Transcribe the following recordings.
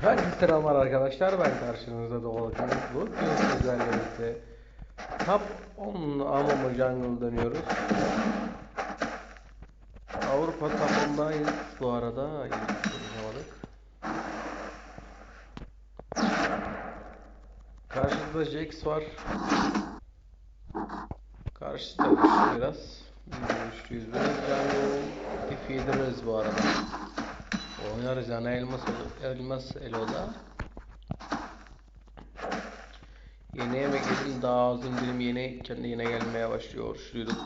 Herkese selamlar arkadaşlar. Ben karşınızda Doğal Kanıt. Bugün sizlerle birlikte Top 10 Amamo Jungle dönüyoruz. Avrupa Top'undayız bu arada. İyi konuşamadık. Karşıda Jax var. Karşıda biraz. Biz de güçlüyüz biraz. Jungle defeater'ız bu arada. Oynarız yani elmas elmas eloda. Yeni yemek yedim daha ağzım dilim yeni kendi yine gelmeye başlıyor. Şuyduk.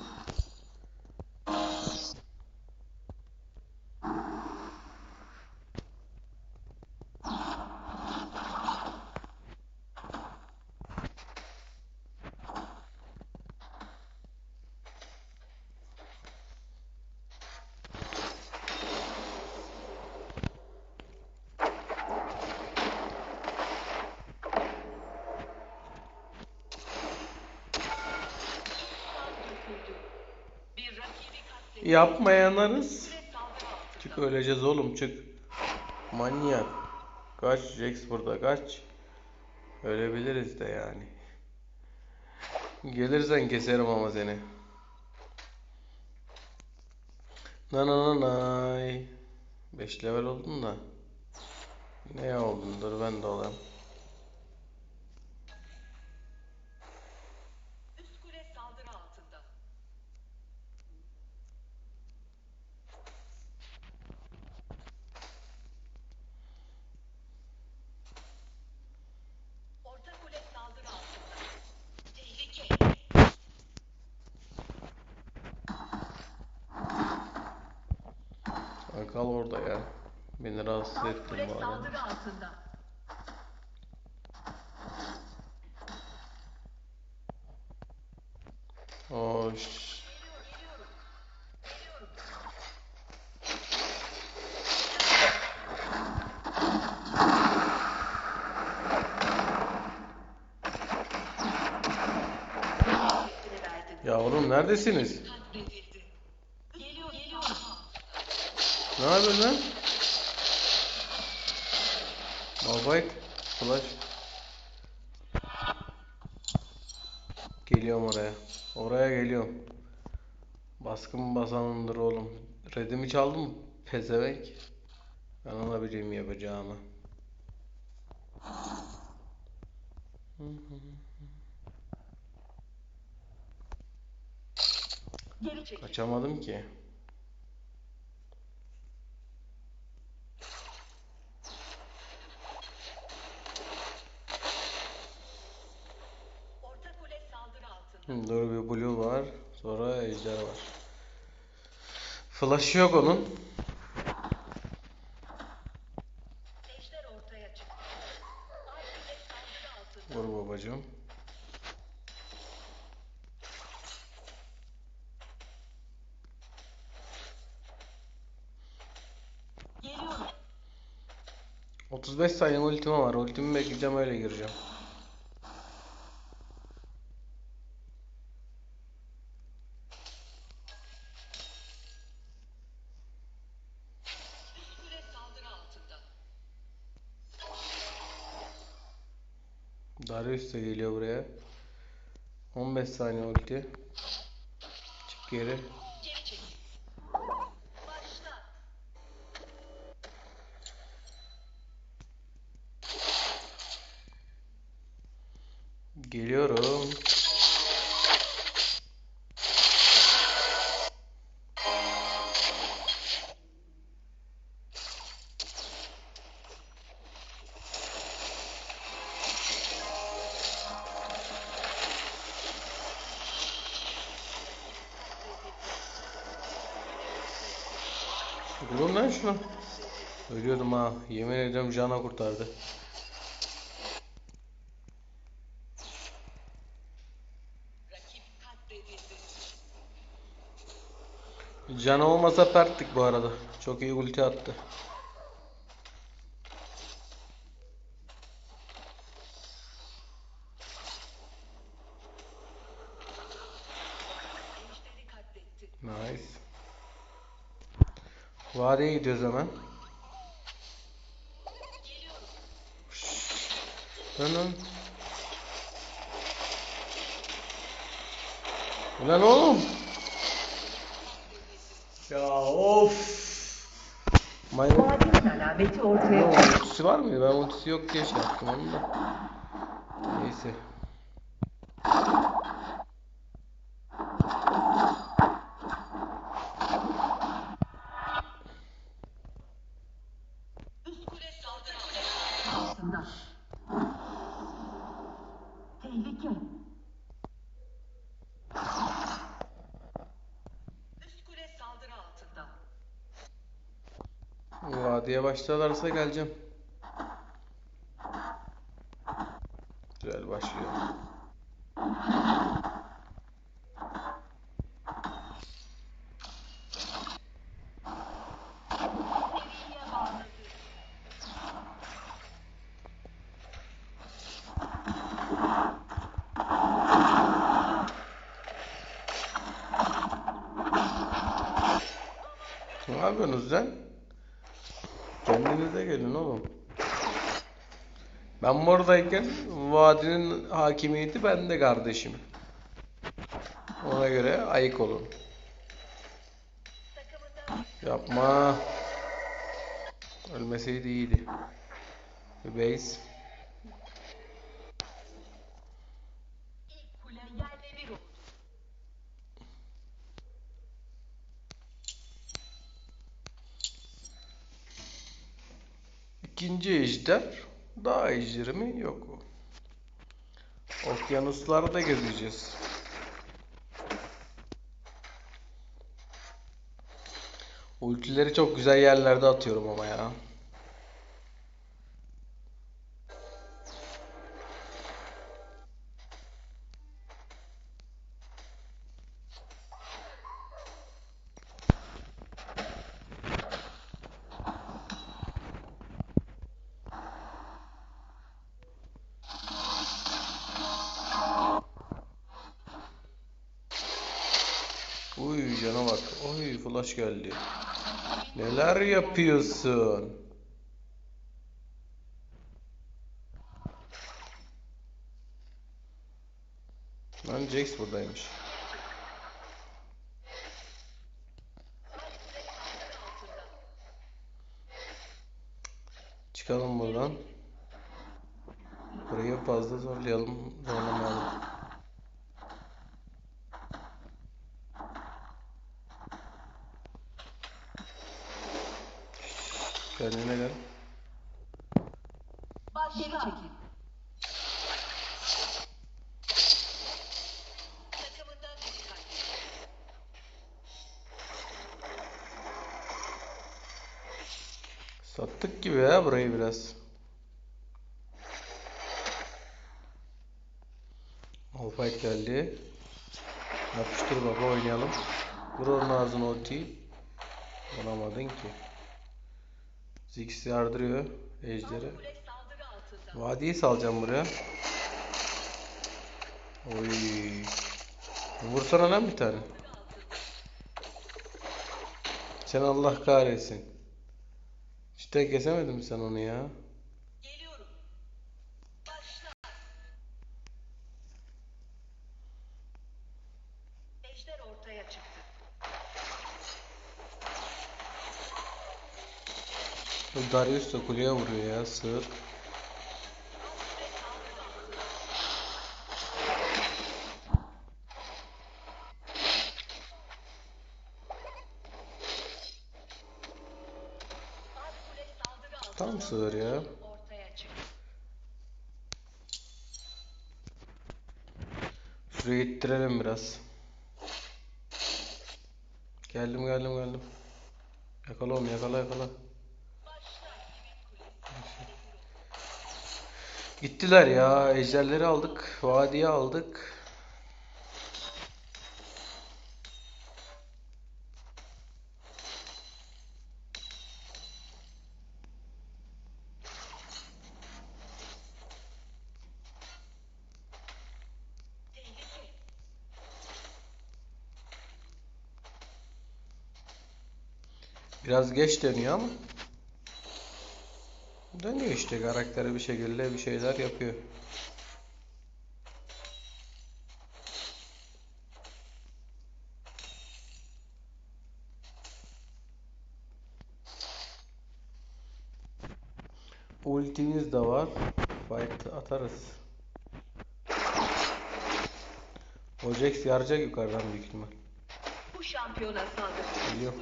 Yapmayanlarız. Çık öleceğiz oğlum çık. Manyak. Kaç Jax burada kaç. Ölebiliriz de yani. Gelirsen keserim ama seni. Na na na nay. 5 level oldun da. Ne oldun dur ben de olayım. Üst kule saldırı altında. Orta kule saldırı altında. Tehlike. Ay, Kal orada ya. Beni rahatsız saldırı altında. Hoş. Yavrum neredesiniz? Ne yapıyorsun lan? Malphite, Flash. Geliyorum oraya. Oraya geliyorum. Baskın basanındır oğlum. Redimi çaldım pezevenk. Ben ona bileyim yapacağımı. Kaçamadım ki. Orta kule Dur bir blue var. Sonra ejder var. Flash yok onun. Vur babacığım. Geliyorum. 35 saniye ultim var. Ultimi bekleyeceğim öyle gireceğim. Üst kule saldırı altında. Darius da geliyor buraya. 15 saniye ulti. Çık geri. Geliyorum. Şunu. Ölüyordum ha. Yemin ediyorum cana kurtardı. Canı olmasa perttik bu arada. Çok iyi ulti attı. Vadiye gidiyoruz hemen. Geliyorum. Lan lan. Ulan oğlum. Ya of. Maymun. Alameti ortaya ultisi var mıydı? Ben ultisi yok diye şey yaptım onu da. Neyse. Altında. Tehlike. Üst kule saldırı altında. Vadiye başlarlarsa geleceğim. Güzel başlıyor. Seriye bağladı. Ne yapıyorsunuz lan? Kendinize gelin oğlum. Ben buradayken vadinin hakimiyeti bende kardeşim. Ona göre ayık olun. Yapma. Ölmeseydi iyiydi. Base. ilk kule yerle bir oldu. İkinci ejder. Daha ejderi mi? Yok. Okyanuslarda gezeceğiz. Ultileri çok güzel yerlerde atıyorum ama ya. Oy flash geldi. Neler yapıyorsun? Lan Jax buradaymış. Çıkalım buradan. Burayı fazla zorlayalım, zorlamayalım. Gel. Geri çekil. Sattık gibi ya burayı biraz. Alfight geldi. Yapıştır baba oynayalım. Vur onun ağzına ultiyi. Vuramadın ki. Ziggs yardırıyor ejderi. Vadiyi salacağım buraya. Oy. Vursana lan bir tane. Sen Allah kahretsin. İşte kesemedin mi sen onu ya? Geliyorum. Başla. Ejder ortaya çıktı. Bu Darius da kuleye vuruyor ya sığır. Tam sığır ya. Şuraya ittirelim biraz. Geldim geldim geldim. Yakala oğlum yakala yakala. Gittiler ya. Ejderleri aldık. Vadiye aldık. Biraz geç dönüyor ama. Dönüyor işte karakteri bir şekilde bir şeyler yapıyor. Ultimiz de var. Fight atarız. Ojex yaracak yukarıdan büyük ihtimal. Bu şampiyona saldırı. Biliyorum.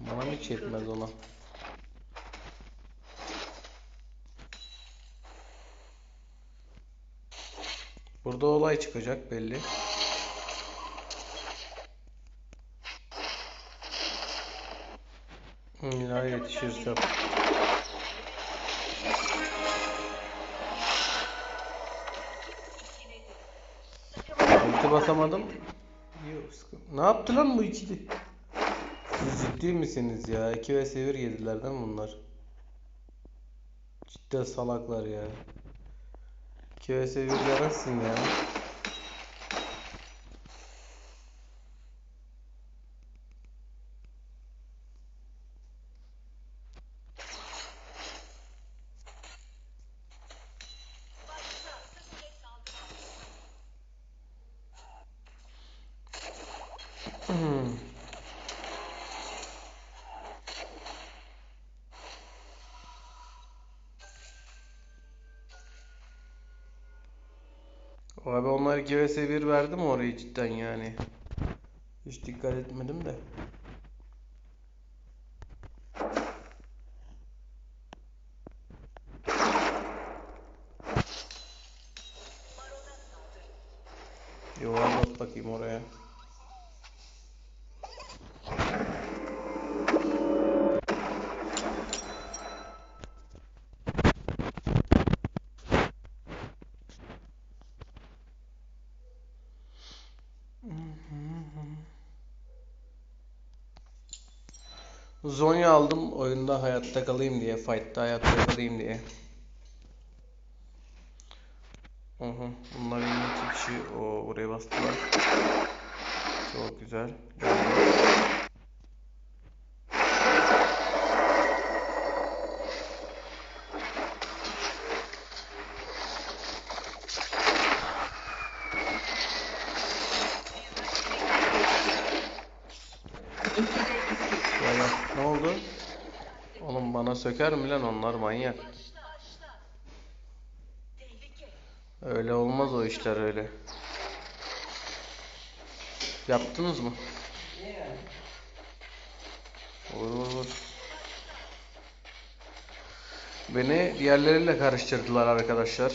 Bana hiç yetmez ona. Burada olay çıkacak belli. İlla yetişirsem. Ulti basamadım. Ne yaptı lan bu ikili? Siz ciddi misiniz ya? 2 vs 1 yediler değil mi bunlar? Cidden salaklar ya. 2 vs 1 yemezsin ya. Abi onlar 2 vs 1 verdi mi orayı cidden yani? Hiç dikkat etmedim de. Zonya aldım oyunda hayatta kalayım diye, fight'ta hayatta kalayım diye. Hı. Bunlar yine iki kişi o buraya bastılar. Çok güzel. Geldi. İkide iki. Gel gel. Ne oldu? Oğlum bana söker mi lan onlar manyak. Öyle olmaz o işler öyle. Yaptınız mı? Vur vur vur. Beni diğerleriyle karıştırdılar arkadaşlar.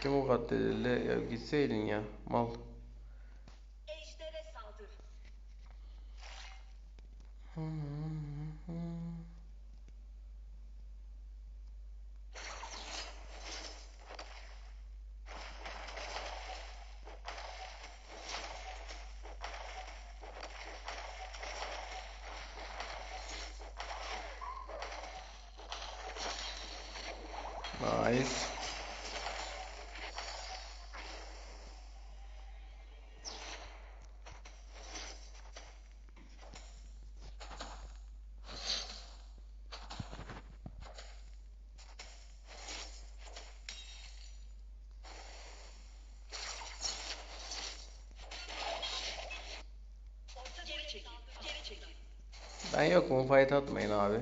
Kim o katledildi? Ya gitseydin ya. Mal. Nice. Ben yok mu? Fight atmayın abi.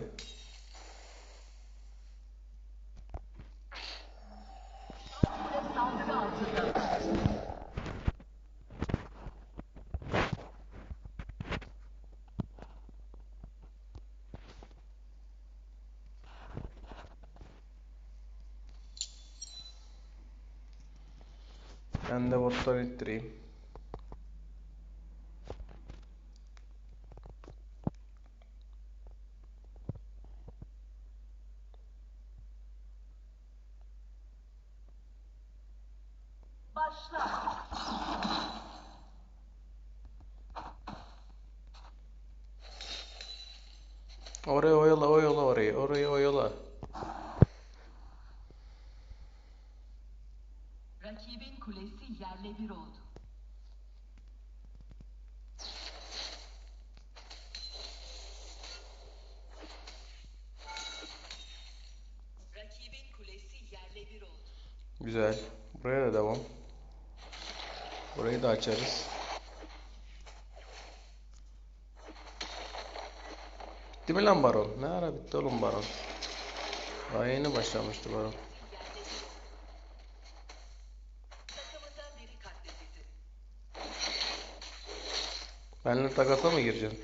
Ben de bottan ittireyim. yerle bir oldu. Rakibin kulesi yerle bir oldu. Güzel. Buraya da devam. Burayı da açarız. Bitti mi lan baron? Ne ara bitti oğlum baron? Daha yeni başlamıştı baron. Benle takasa mı gireceksin?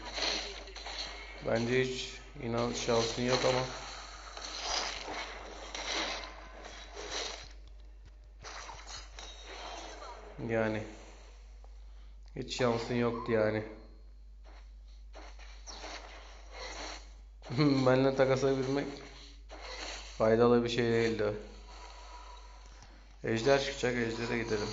Bence hiç inan şansın yok ama. Yani. Hiç şansın yoktu yani. Benle takasa girmek faydalı bir şey değildi. Ejder çıkacak, Ejder'e gidelim.